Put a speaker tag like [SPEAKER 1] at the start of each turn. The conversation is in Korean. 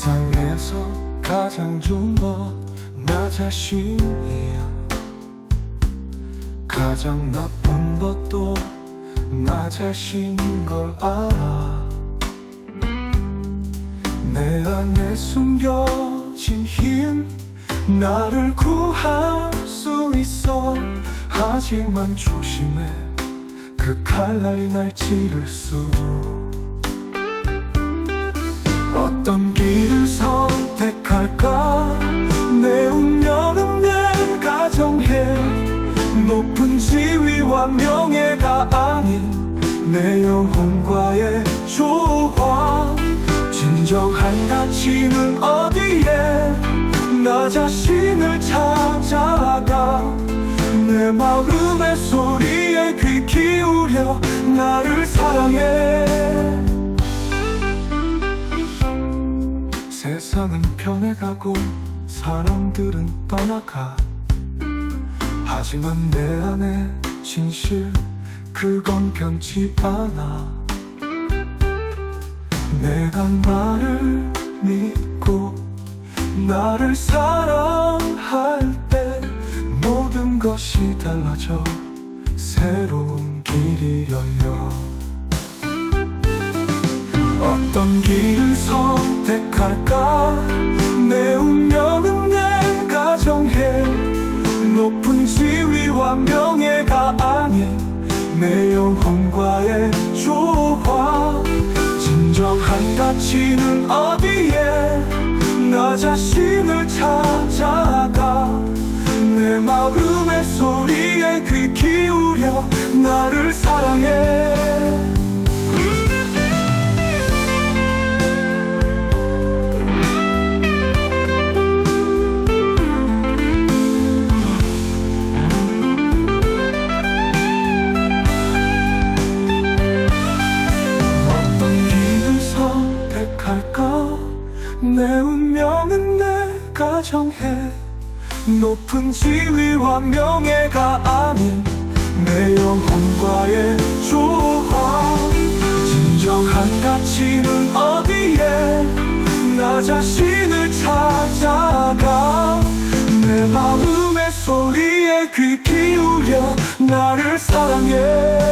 [SPEAKER 1] 세상에서 가장 좋은 것나 자신이야. 가장 나쁜 것도 나 자신인 걸 알아. 내 안에 숨겨진 힘 나를 구할 수 있어. 하지만 조심해. 그 칼날이 날 찌를 수. 어떤 길 명예가 아닌 내 영혼과의 조화 진정한 가치는 어디에 나 자신을 찾아가 내 마음의 소리에 귀 기울여 나를 사랑해. 세상은 변해가고 사람들은 떠나가 하지만 내 안에 진실 그건 변치 않아. 내가 나를 믿고 나를 사랑할 때 모든 것이 달라져 새로운 길이 열려. 어떤 길을 선택할까? 내 운명은 내가 정해 높은 지위와 명 진정한 가치는 어디에 나 자신을 찾아가 내 운명은 내가 정해. 높은 지위와 명예가 아닌 내 영혼과의 조화. 진정한 가치는 어디에? 나 자신을 찾아가. 내 마음의 소리에 귀 기울여 나를 사랑해